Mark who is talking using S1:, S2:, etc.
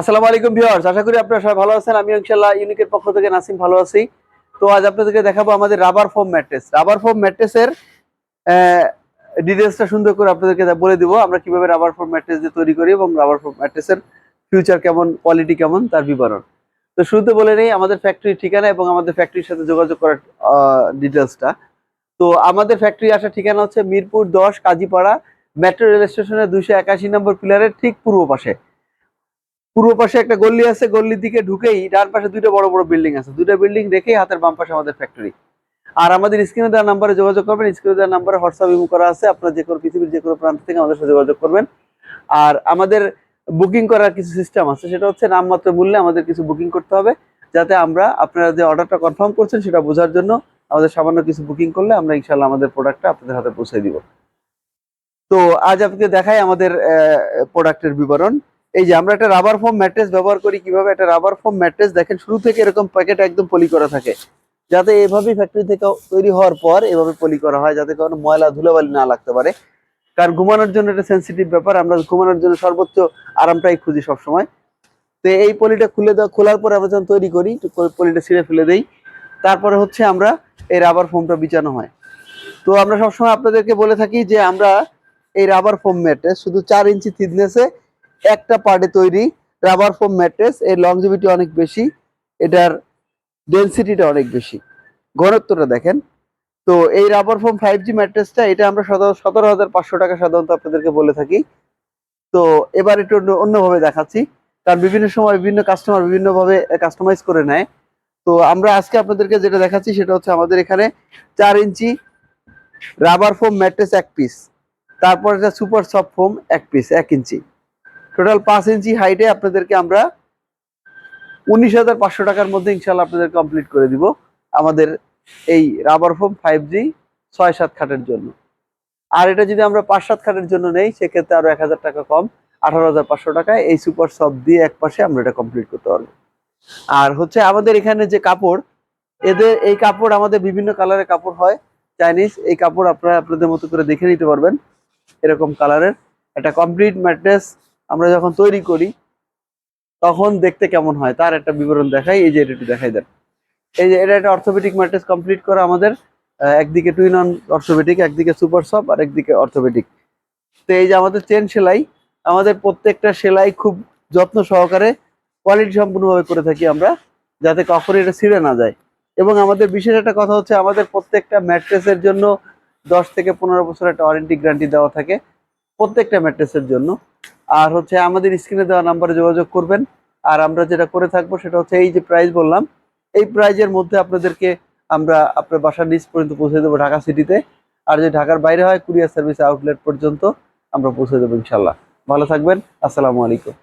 S1: আসসালামু আলাইকুম ভিউয়ার্স, আশা করি আপনারা সবাই ভালো আছেন। আমি ইনশাআল্লাহ ইউনিকের পক্ষ থেকে নাসিম ভালো আছি। তো আজ আপনাদেরকে দেখাবো আমাদের rubber foam mattress rubber foam ম্যাট্রেসের ডিটেলসটা সুন্দর করে আপনাদেরকে বলে দিব। আমরা কীভাবে রাবার ফোম ম্যাট্রেস দিয়ে তৈরি করি এবং রাবার ফোম ম্যাট্রেসের ফিউচার কেমন কোয়ালিটি কেমন, তার বিবরণ। তো শুরুতে বলে নেই, আমাদের ফ্যাক্টরির ঠিকানা এবং আমাদের ফ্যাক্টরির সাথে যোগাযোগ করার ডিটেলসটা তো আমাদের ফ্যাক্টরি আসার ঠিকানা হচ্ছে মিরপুর দশ, কাজীপাড়া মেট্রো রেল স্টেশনের দুইশো একাশি নম্বর পিলারের ঠিক পূর্ব পাশে। পূর্ব পাশে একটা গল্লি আছে গল্লির দিকে ঢুকেই ডান পাশে দুইটা বড় বড় বিল্ডিং আছে। দুইটা বিল্ডিং রেখেই হাতের বাম পাশে আমাদের ফ্যাক্টরি আর আমাদের স্ক্রিনে দেওয়ার নাম্বারে যোগাযোগ করবেন স্ক্রিনে দেওয়ার নাম্বারে হোয়াটসঅ্যাপ ইমো করা আছে, আপনারা যে কোনো পৃথিবীর যে কোনো প্রান্ত থেকে আমাদের সাথে যোগাযোগ করবেন। আর আমাদের বুকিং করার কিছু সিস্টেম আছে, সেটা হচ্ছে নামমাত্র মূল্যে আমাদের কিছু বুকিং করতে হবে, যাতে আমরা আপনারা যে অর্ডারটা কনফার্ম করছেন, সেটা বোঝার জন্য আমাদের সামান্য কিছু বুকিং করলে আমরা ইনশাল্লাহ আমাদের প্রোডাক্টটা আপনাদের হাতে পৌঁছে দিব। তো আজ আপনাকে দেখাই আমাদের প্রোডাক্টের বিবরণ। এই যে আমরা একটা রাবার ফোম ম্যাট্রেস ব্যবহার করি, কীভাবে একটা রাবার ফোম ম্যাট্রেস দেখেন শুরু থেকে এরকম প্যাকেট একদম পলি করা থাকে। যাতে এভাবেই ফ্যাক্টরি থেকে তৈরি হওয়ার পর এভাবে পলি করা হয়, যাতে কোনো ময়লা, ধুলোবালি না লাগতে পারে। কারণ ঘুমানোর জন্য এটা সেন্সিটিভ ব্যাপার, আমরা ঘুমানোর জন্য সর্বোচ্চ আরামটাই খুঁজি সবসময়। তো এই পলিটা খুলে দেওয়া, খোলার পরে আমরা যখন তৈরি করি পলিটা ছিঁড়ে ফেলে দেই। তারপরে হচ্ছে আমরা এই রাবার ফোমটা বিছানো হয়। তো আমরা সবসময় আপনাদেরকে বলে থাকি যে আমরা এই রাবার ফোম ম্যাট্রেস শুধু চার ইঞ্চি থিকনেসে একটা পার্টে তৈরি রাবার ফোম ম্যাট্রেস এর লংজিভিটি অনেক বেশি, এটার ডেন্সিটিটা অনেক বেশি। ঘনত্বটা দেখেন। তো এই রাবার ফোম ফাইভ জি ম্যাট্রেসটা এটা আমরা সতেরো হাজার পাঁচশো টাকা সাধারণত আপনাদেরকে বলে থাকি। তো এবার একটু অন্য- অন্যভাবে দেখাচ্ছি। কারণ বিভিন্ন সময় বিভিন্ন কাস্টমার বিভিন্নভাবে কাস্টমাইজ করে নেয়। তো আমরা আজকে আপনাদেরকে যেটা দেখাচ্ছি, সেটা হচ্ছে আমাদের এখানে চার ইঞ্চি রাবার ফোম ম্যাট্রেস এক পিস তারপর এটা সুপার সফট ফোম এক পিস এক ইঞ্চি। টোটাল পাঁচ ইঞ্চি হাইটে আপনাদেরকে আমরা উনিশ হাজার পাঁচশো টাকার মধ্যে ইনশাল্লাহ আপনাদের কমপ্লিট করে দিব আমাদের এই রাবার ফোম ফাইভ জি ছয় সাত খাটের জন্য। আর এটা যদি আমরা পাঁচ সাত খাটের জন্য নেই, সেক্ষেত্রে আরও এক হাজার টাকা কম, আঠারো হাজার পাঁচশো টাকায় এই সুপার সফট দিয়ে এক পাশে আমরা এটা কমপ্লিট করতে পারব। আর হচ্ছে আমাদের এখানে যে কাপড়, এদের এই কাপড় আমাদের বিভিন্ন কালারের কাপড় হয় চাইনিজ এই কাপড় আপনারা আপনাদের মতো করে দেখে নিতে পারবেন, এরকম কালারের একটা কমপ্লিট ম্যাট্রেস আমরা যখন তৈরি করি, তখন দেখতে কেমন হয়? তার একটা বিবরণ দেখাই, এই যে এটা একটু দেখাই দেন। এই যে এটা একটা অর্থোপেডিক ম্যাট্রেস কমপ্লিট করা আমাদের একদিকে টুইন অন অর্থোপেডিক একদিকে সুপার সফট আর একদিকে অর্থোপেডিক তো এই যে আমাদের চেন সেলাই, আমাদের প্রত্যেকটা সেলাই খুব যত্ন সহকারে কোয়ালিটি সম্পূর্ণভাবে করে থাকি আমরা, যাতে কখনই এটা ছিঁড়ে না যায়। এবং আমাদের বিশেষ একটা কথা হচ্ছে, আমাদের প্রত্যেকটা ম্যাট্রেসের জন্য দশ থেকে পনেরো বছর একটা ওয়ারেন্টি গ্যারান্টি দেওয়া থাকে, প্রত্যেকটা ম্যাট্রেসের জন্য। আর হচ্ছে আমাদের স্ক্রিনে দেওয়া নাম্বারে যোগাযোগ করবেন। আর আমরা যেটা করে থাকব সেটা হচ্ছে এই যে প্রাইস বললাম, এই প্রাইজের মধ্যে আপনাদেরকে আমরা আপনার বাসার নিচ পর্যন্ত পৌঁছে দেবো ঢাকা সিটিতে। আর যে ঢাকার বাইরে হয়, কুরিয়ার সার্ভিস আউটলেট পর্যন্ত আমরা পৌঁছে দেবো ইনশাল্লাহ ভালো থাকবেন, আসসালামু আলাইকুম।